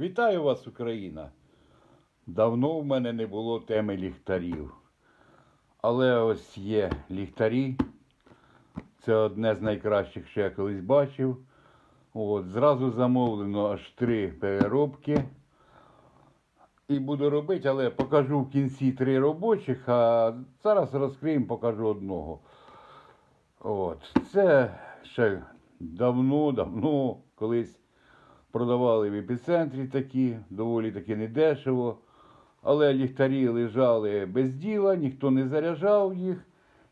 Вітаю вас, Україна! Давно в мене не було теми ліхтарів. Але ось є ліхтарі. Це одне з найкращих, що я колись бачив. От, зразу замовлено аж три переробки. І буду робити, але покажу в кінці три робочих, а зараз розкриємо, покажу одного. От. Це ще давно-давно колись продавали в епіцентрі такі, доволі таки недешево. Але ліхтарі лежали без діла, ніхто не заряджав їх.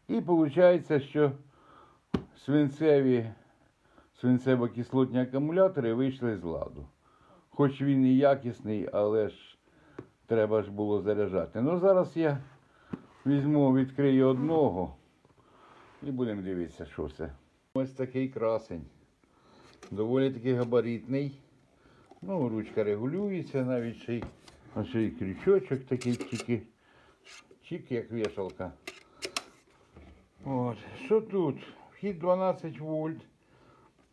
І виходить, що свинцеві, свинцево-кислотні акумулятори вийшли з ладу. Хоч він і якісний, але ж треба ж було заряджати. Ну зараз я візьму, відкрию одного і будемо дивитися, що це. Ось такий красень. Доволі таки габаритний. Ну, ручка регулюється, навіть ще й, ще й крючочок такий тільки. Чик, як вішалка. От. Що тут? Вхід 12 вольт.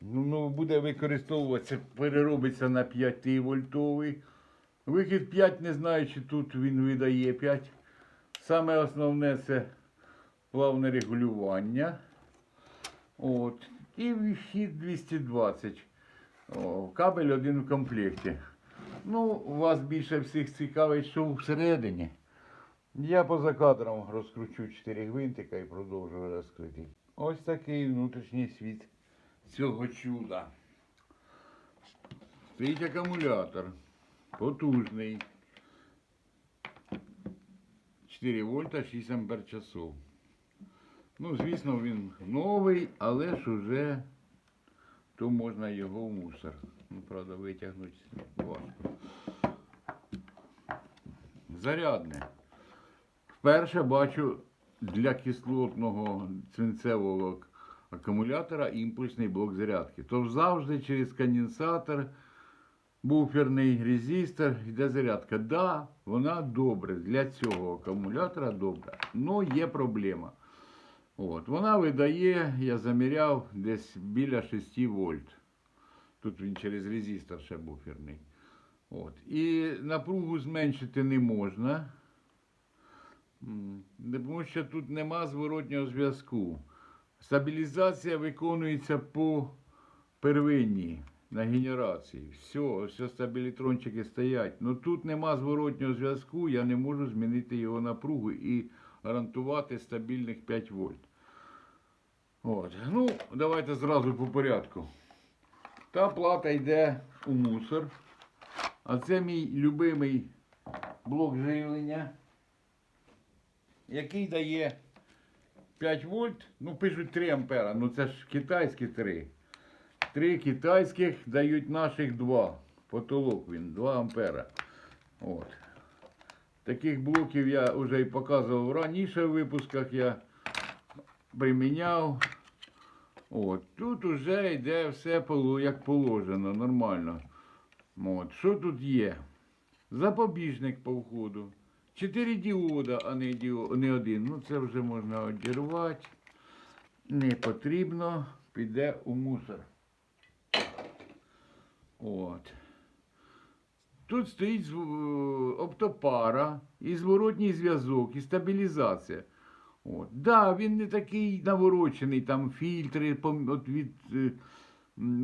Ну, ну, буде використовуватися, переробиться на 5 вольтовий. Вихід 5, не знаю, чи тут він видає 5. Саме основне це плавне регулювання. От. І вхід 220. О, кабель один в комплекті. Ну, вас більше всіх цікавить, що всередині. Я поза кадром розкручу 4 гвинтика і продовжую розкрити. Ось такий внутрішній світ цього чуда. Стоїть акумулятор. Потужний. 4 вольта 6 ампер часов. Ну, звісно, він новий, але ж уже то можна його в мусор. Ну, правда, витягнути важко. Зарядне. Вперше бачу для кислотного цвинцевого акумулятора імпульсний блок зарядки. То завжди через конденсатор, буферний резистор йде зарядка. Да, вона добре для цього акумулятора добре. але є проблема. От, Вона видає, я заміряв, десь біля 6 вольт. Тут він через резистор ще буферний. От. І напругу зменшити не можна. Тому що тут нема зворотнього зв'язку. Стабілізація виконується по первинній на генерації. Все, ось стабілітрончики стоять. Ну тут нема зворотнього зв'язку, я не можу змінити його напругу і гарантувати стабільних 5 вольт. От. Ну, давайте зразу по порядку. Та плата йде у мусор. А це мій любимий блок живлення, який дає 5 вольт, ну пишуть 3 ампера, ну це ж китайські 3. 3 китайських дають наших 2. Потолок він 2 ампера. От. Таких блоків я вже і показував раніше в випусках я приміняв. От. Тут вже йде все як положено, нормально. От. Що тут є? Запобіжник по входу. Чотири діода, а не, діо... не один. Ну це вже можна одірвати. Не потрібно, піде у мусор. От. Тут стоїть оптопара, і зворотній зв'язок, і стабілізація. От. Да, він не такий наворочений, там фільтри от від е,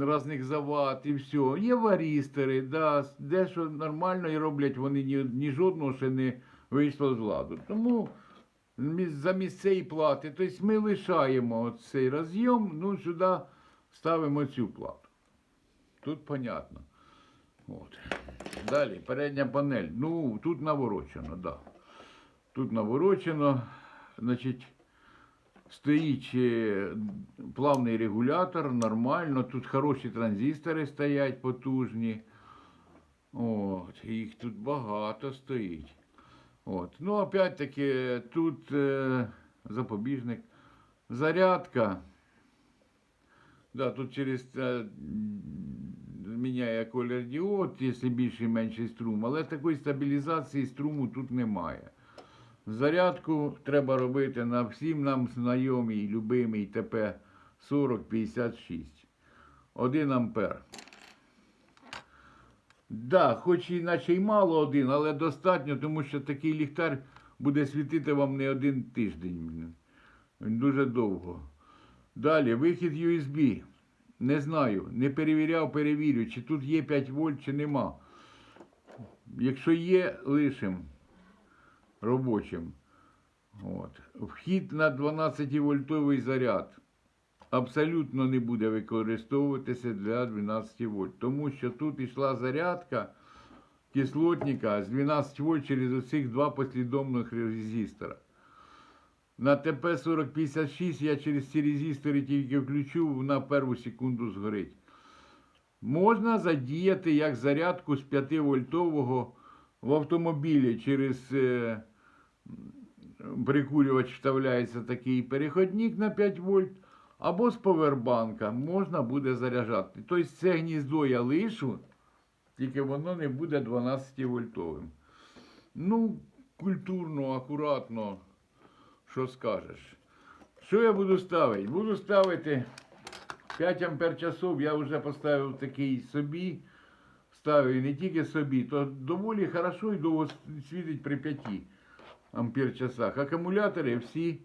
різних завад і все. Є варістери, да, дещо нормально і роблять, вони ні, ні жодного ще не вийшло з ладу. Тому міс- замість цієї плати, тобто ми лишаємо цей роз'єм, ну сюди ставимо цю плату. Тут понятно. От. Далі, передня панель. Ну, тут наворочено. Да. Тут наворочено, значить, стоїть е, плавний регулятор, нормально. Тут хороші транзистори стоять потужні. От, їх тут багато стоїть. От. Ну, опять-таки, тут е, запобіжник. Зарядка. Да, тут через е, міняє колір діод, якщо більший менший струм, але такої стабілізації струму тут немає. Зарядку треба робити на всім нам знайомій, любимій ТП 4056. 1 ампер. Да, хоч і наче й мало один, але достатньо, тому що такий ліхтар буде світити вам не один тиждень. Дуже довго. Далі, вихід USB. Не знаю, не перевіряв, перевірю, чи тут є 5 вольт, чи нема. Якщо є, лишим робочим. От. Вхід на 12-вольтовий заряд абсолютно не буде використовуватися для 12 вольт, тому що тут йшла зарядка кислотника з 12 вольт через оцих два послідовних резистора. На ТП-4056 я через ці резистори тільки включу, на першу секунду згорить. Можна задіяти як зарядку з 5-вольтового в автомобілі через е, прикурювач вставляється такий переходник на 5 вольт, або з повербанка можна буде заряджати. Тобто це гніздо я лишу, тільки воно не буде 12 вольтовим. Ну, культурно, акуратно, що скажеш. Що я буду ставити? Буду ставити 5 ампер часов, я вже поставив такий собі. Ставив і не тільки собі, то доволі хорошо і довго світить при 5 ампер часах. Акумулятори всі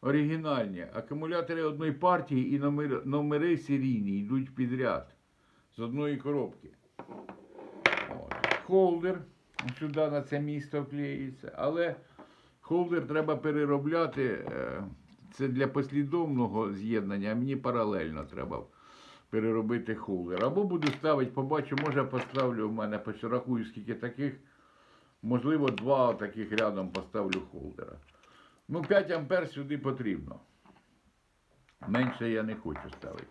оригінальні. Акумулятори одної партії і номери, номери серійні йдуть підряд з одної коробки. От. Холдер сюди на це місто вклеюється, але холдер треба переробляти. е, Це для послідовного з'єднання, а мені паралельно треба переробити холдер. Або буду ставити, побачу, може поставлю в мене, порахую, скільки таких. Можливо, два таких рядом поставлю холдера. Ну, 5 ампер сюди потрібно. Менше я не хочу ставити.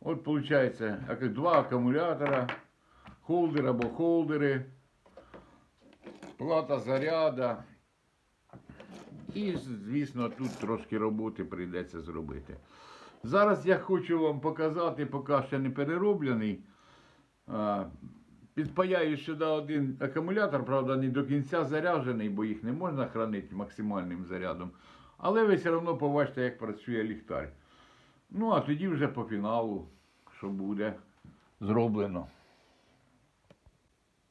От виходить, два акумулятора, холдер або холдери, плата заряда. І, звісно, тут трошки роботи прийдеться зробити. Зараз я хочу вам показати, поки ще не перероблений. Підпаяю сюди один акумулятор, правда, не до кінця заряджений, бо їх не можна хранити максимальним зарядом. Але ви все одно побачите, як працює ліхтар. Ну, а тоді вже по фіналу, що буде зроблено.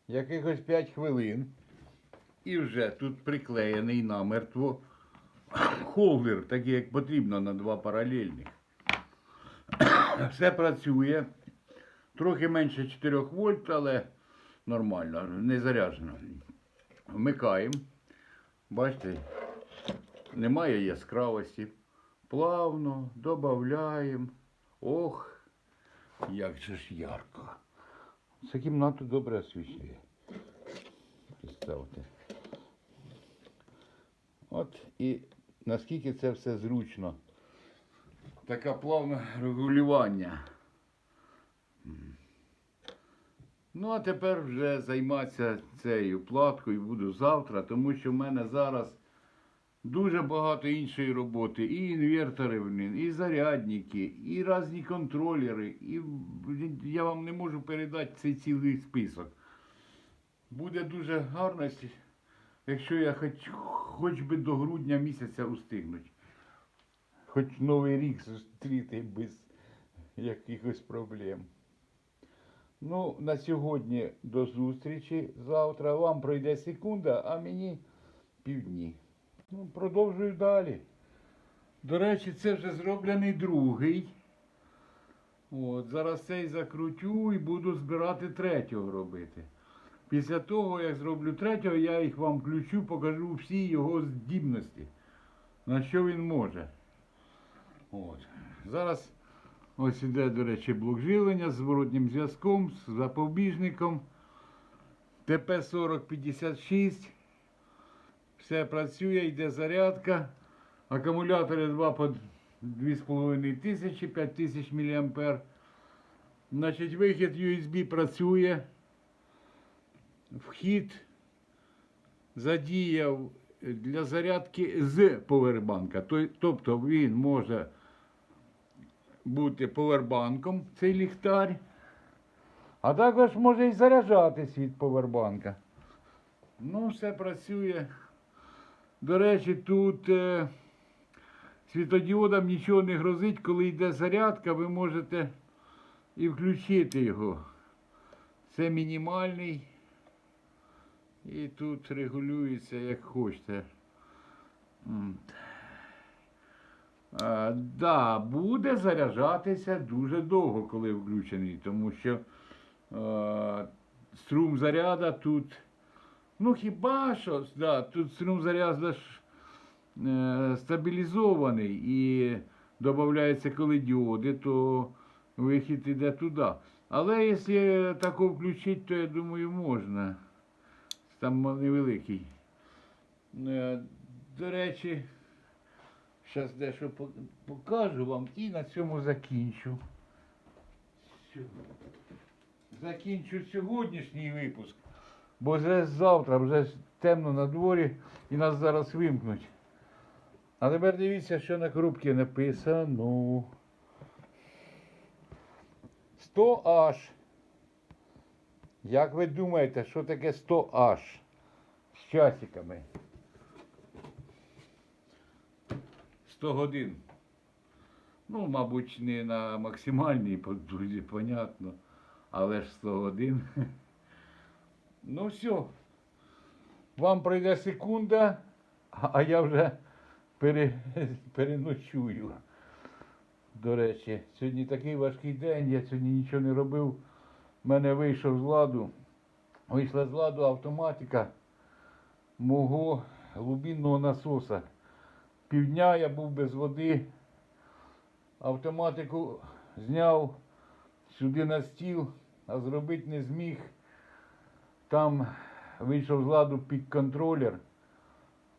Якихось 5 хвилин. І вже тут приклеєний намертво холдер, такий як потрібно на два паралельних. Все працює. Трохи менше 4 вольт, але нормально, не заряджено. Вмикаємо. Бачите, немає яскравості. Плавно додаємо. Ох, як же ж ярко. Це кімнату добре освітлює. Представте. От і наскільки це все зручно. Таке плавне регулювання. Ну, а тепер вже займатися цією платкою буду завтра, тому що в мене зараз дуже багато іншої роботи. І інвертори, і зарядники, і різні контролери. І я вам не можу передати цей цілий список. Буде дуже гарно, якщо- я хоч, хоч би до грудня місяця устигнуть. Хоч Новий рік зустріти без якихось проблем. Ну, на сьогодні до зустрічі. Завтра вам пройде секунда, а мені півдні. Ну, продовжую далі. До речі, це вже зроблений другий. От, зараз цей закрутю і буду збирати третього робити. Після того, як зроблю третього, я їх вам включу, покажу всі його здібності, на що він може. От. Зараз ось іде, до речі, блок живлення з зворотнім зв'язком, з запобіжником. ТП-4056. Все працює, йде зарядка. Акумулятори 2 по 2,5 тисячі, 5 тисяч мА. Значить, вихід USB працює. Вхід задіяв для зарядки з повербанка. Тобто він може бути повербанком, цей ліхтар. А також може і заряджатись від повербанка. Ну, все працює. До речі, тут е, світодіодам нічого не грозить, коли йде зарядка, ви можете і включити його. Це мінімальний. І тут регулюється як хочете. А, да, буде заряджатися дуже довго, коли включений, тому що е, струм заряда тут. Ну хіба що, да, тут струм заряда ж е, стабілізований і додається коли діоди, то вихід іде туди. Але якщо тако включити, то я думаю, можна. Там невеликий. Е, До речі, зараз дещо покажу вам і на цьому закінчу. Закінчу сьогоднішній випуск. Бо вже завтра, вже темно на дворі і нас зараз вимкнуть. А тепер дивіться, що на коробці написано. 100H. Як ви думаєте, що таке 100H? З часиками. 100 годин. Ну, мабуть, не на максимальній, друзі, понятно. Але ж 100 годин. Ну все. Вам пройде секунда, а я вже пере, переночую. До речі, сьогодні такий важкий день, я сьогодні нічого не робив. У мене вийшов з ладу. Вийшла з ладу автоматика мого глибинного насоса. Півдня я був без води. Автоматику зняв сюди на стіл, а зробити не зміг. Там вийшов з ладу пік-контролер.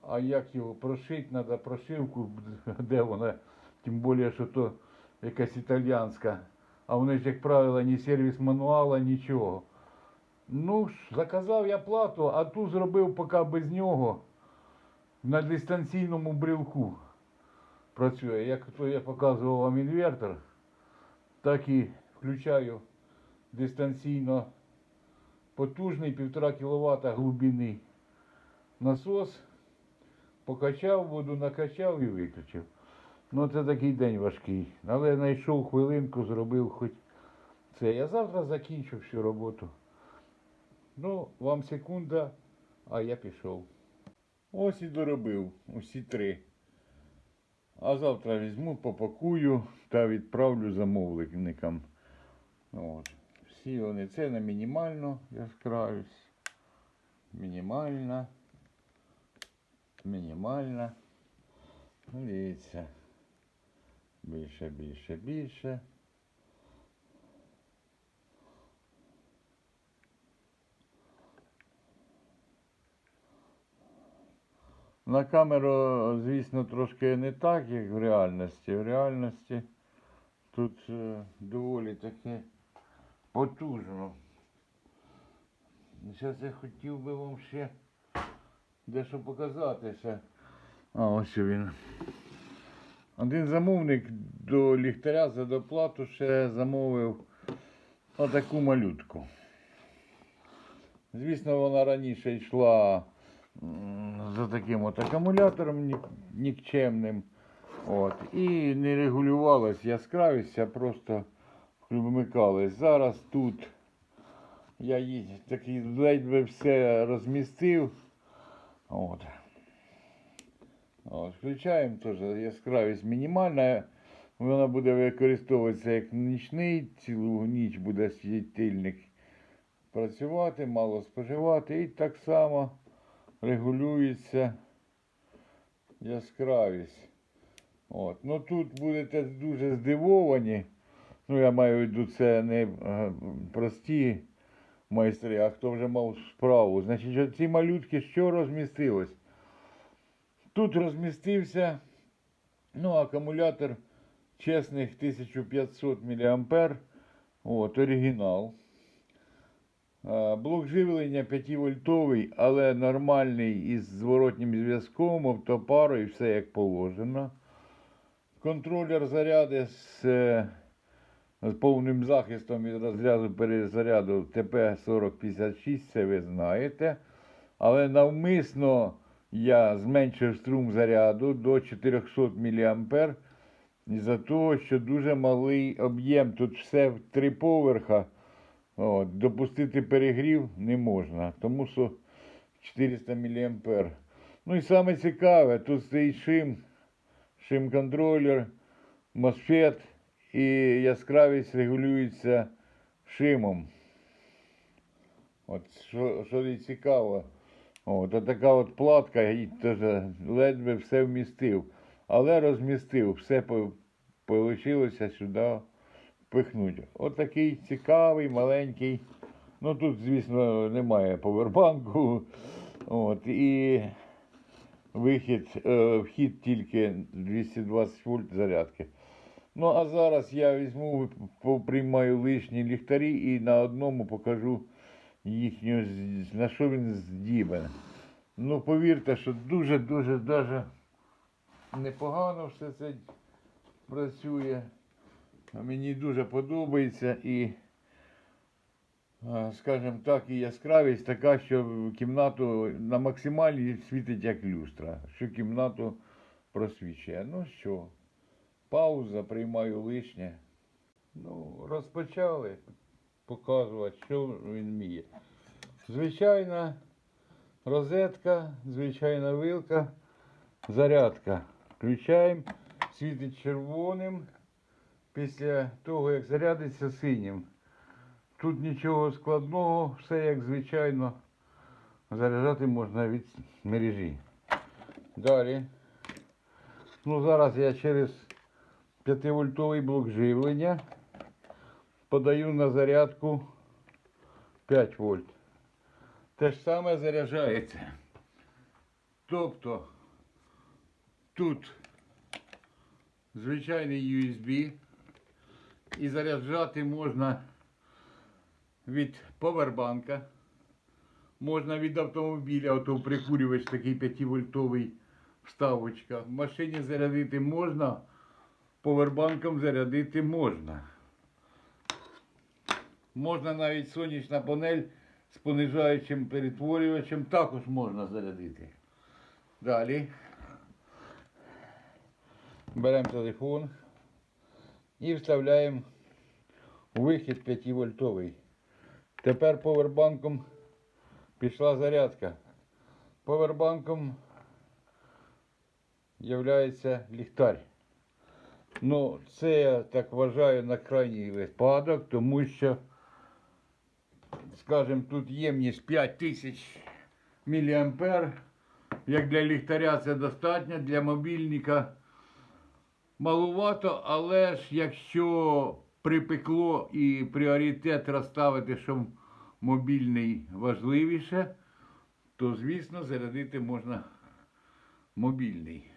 А як його прошити, треба прошивку, де вона, тим більше, що то якась італіянська. А вони ж, як правило, ні сервіс мануала, нічого. Ну заказав я плату, а ту зробив поки без нього на дистанційному брелку. Працює. Як то я показував вам інвертор, так і включаю дистанційно потужний 1,5 кВт глибини насос. Покачав воду, накачав і виключив. Ну, це такий день важкий. Але я знайшов хвилинку, зробив хоч це. Я завтра закінчу всю роботу. Ну, вам секунда, а я пішов. Ось і доробив усі три. А завтра візьму, попакую та відправлю замовникам. От. Всі вони це на мінімальну яскравість. Мінімальна. Мінімальна. Дивіться. Більше, більше, більше. На камеру, звісно, трошки не так, як в реальності. В реальності тут е, доволі таке потужно. Зараз я хотів би вам ще дещо показати ще. А, ось він. Один замовник до ліхтаря за доплату ще замовив отаку малютку. Звісно, вона раніше йшла за таким от акумулятором нікчемним. От, і не регулювалась яскравість, а просто вмикалась. Зараз тут я її такий ледь все розмістив. От. От, включаємо теж яскравість мінімальна. Вона буде використовуватися як нічний, цілу ніч буде світильник працювати, мало споживати. І так само регулюється яскравість. От. Ну тут будете дуже здивовані. Ну, я маю в виду, це не е, прості майстри, а хто вже мав справу. Значить, ці малютки що розмістилось? Тут розмістився ну, акумулятор чесних 1500 мА. От, оригінал. Блок живлення 5 вольтовий, але нормальний із зворотнім зв'язком, автопарою, все як положено. Контролер заряди з, е, з повним захистом від розряду перезаряду ТП-4056, це ви знаєте. Але навмисно я зменшив струм заряду до 400 мА із-за того, що дуже малий об'єм. Тут все в три поверха. От, допустити перегрів не можна, тому що 400 мА. Ну і саме цікаве, тут стоїть шим, шим-контролер, MOSFET і яскравість регулюється шимом. От що, що цікаво. От, от така от платка, і ледве все вмістив. Але розмістив, все получилося сюди впихнути. От цікавий, маленький. Ну тут, звісно, немає повербанку. От, і вихід, е, вхід тільки 220 вольт зарядки. Ну, а зараз я візьму, поприймаю лишні ліхтарі і на одному покажу з- на що він здібен. Ну, повірте, що дуже-дуже даже непогано все це працює. Мені дуже подобається і, скажімо так, і яскравість така, що кімнату на максималі світить як люстра, що кімнату просвічує. Ну що, пауза, приймаю лишнє. Ну, розпочали показувати, що він вміє. Звичайна розетка, звичайна вилка, зарядка. Включаємо, світить червоним. Після того, як зарядиться синім. Тут нічого складного, все як звичайно. Заряджати можна від мережі. Далі. Ну, зараз я через 5-вольтовий блок живлення подаю на зарядку 5 вольт. Те ж саме заряджається. Тобто тут звичайний USB і заряджати можна від повербанка, можна від автомобіля, ото прикурювач такий 5-вольтовий вставочка. В машині зарядити можна, повербанком зарядити можна. Можна навіть сонячна панель з понижаючим перетворювачем також можна зарядити. Далі. Беремо телефон і вставляємо вихід 5 вольтовий. Тепер повербанком пішла зарядка. Повербанком являється ліхтар. Ну, це я так вважаю на крайній випадок, тому що, скажімо, тут ємність 5000 мА. Як для ліхтаря це достатньо, для мобільника малувато, але ж якщо припекло і пріоритет розставити, що мобільний важливіше, то, звісно, зарядити можна мобільний.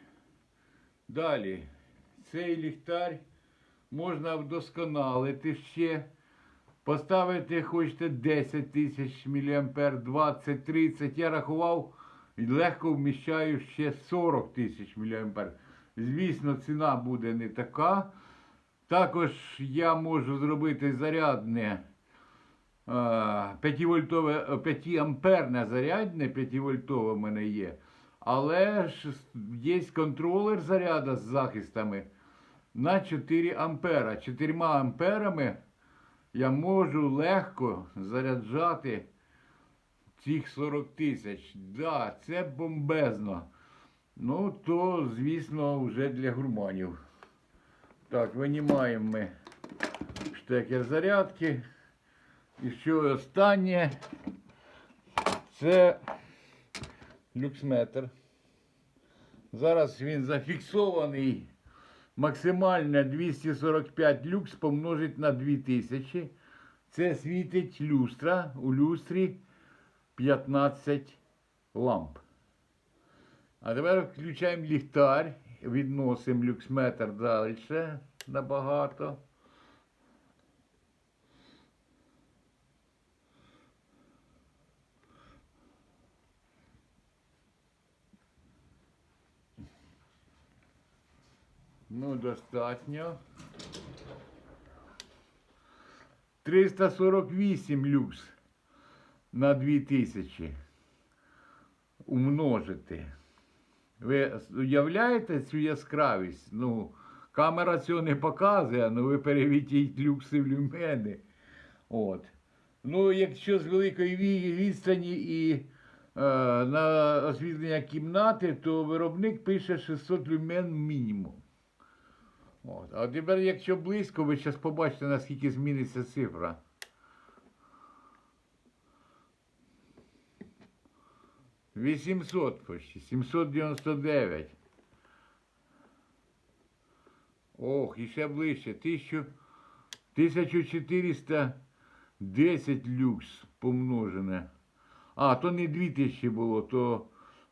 Далі, цей ліхтар можна вдосконалити ще. Поставити хочете 10 тисяч мА, 20, 30. Я рахував і легко вміщаю ще 40 тисяч мА. Звісно, ціна буде не така. Також я можу зробити зарядне 5-вольтове, 5 амперне зарядне 5-вольтове в мене є. Але ж є контролер заряду з захистами на 4 ампера. 4 амперами я можу легко заряджати цих 40 тисяч. Да, це бомбезно. Ну, то, звісно, вже для гурманів. Так, винімаємо ми штекер зарядки. І що останнє? Це люксметр. Зараз він зафіксований. Максимальне 245 люкс помножить на 2000. Це світить люстра. У люстрі 15 ламп. А тепер включаємо ліхтар, відносимо люксметр далі набагато. Ну, достатньо. 348 люкс на 2000 умножити. Ви уявляєте цю яскравість? Ну, камера цього не показує, ну ви перевітіть люкси в люмени. От. Ну, якщо з великої відстані і е, на освітлення кімнати, то виробник пише 600 люмен мінімум. От. А тепер, якщо близько, ви зараз побачите, наскільки зміниться цифра. Вісімсот почти, 799. Ох, і ще ближче. 1000, 1410 люкс помножене. А, то не 2000 було, то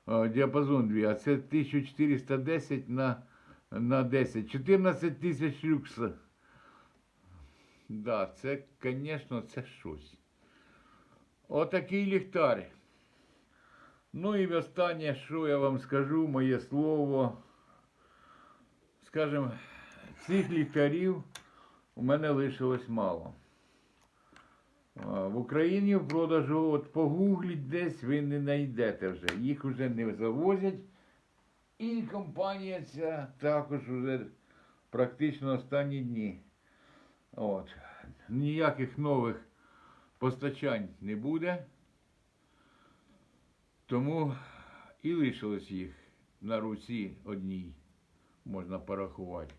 е, діапазон 2, а це 1410 на, на 10. 14 тисяч люкс. Да, це, звісно, це щось. Отакий ліхтар. Ну і останнє, що я вам скажу, моє слово. Скажем, цих ліхтарів у мене лишилось мало. В Україні в продажу, от погугліть десь, ви не знайдете вже. Їх вже не завозять. І компанія ця також вже практично останні дні. От. Ніяких нових постачань не буде. Тому і лишилось їх на руці одній, можна порахувати.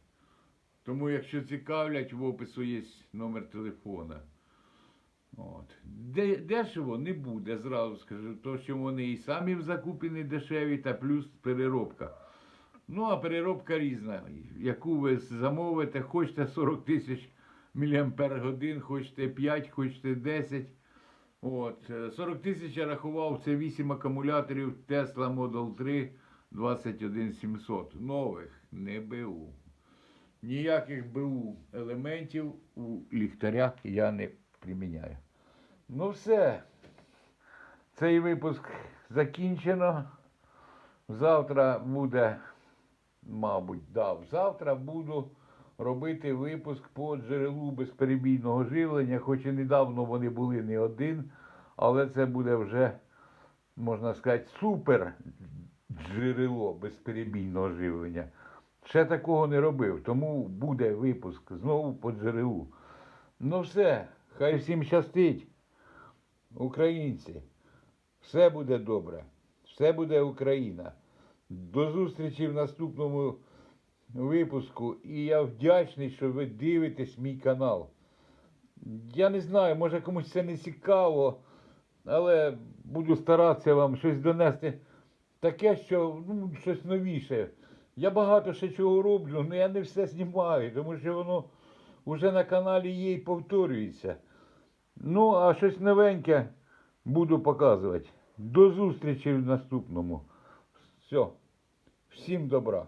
Тому, якщо цікавлять, в опису є номер телефона. От. Де, дешево не буде, зразу скажу, то що вони і самі в закупі не дешеві, та плюс переробка. Ну, а переробка різна. Яку ви замовите, хочете 40 тисяч мАч, хочете 5, хочете 10. От, е, 40 тисяч я рахував, це 8 акумуляторів Tesla Model 3 21700. Нових, не БУ. Ніяких БУ елементів у ліхтарях я не приміняю. Ну все. Цей випуск закінчено. Завтра буде, мабуть, да, завтра буду робити випуск по джерелу безперебійного живлення, хоч і недавно вони були не один, але це буде вже, можна сказати, супер джерело безперебійного живлення. Ще такого не робив, тому буде випуск знову по джерелу. Ну все, хай всім щастить, українці. Все буде добре, все буде Україна. До зустрічі в наступному випуску. І я вдячний, що ви дивитесь мій канал. Я не знаю, може комусь це не цікаво, але буду старатися вам щось донести таке, що ну, щось новіше. Я багато ще чого роблю, але я не все знімаю, тому що воно вже на каналі є і повторюється. Ну, а щось новеньке буду показувати. До зустрічі в наступному. Все. Всім добра.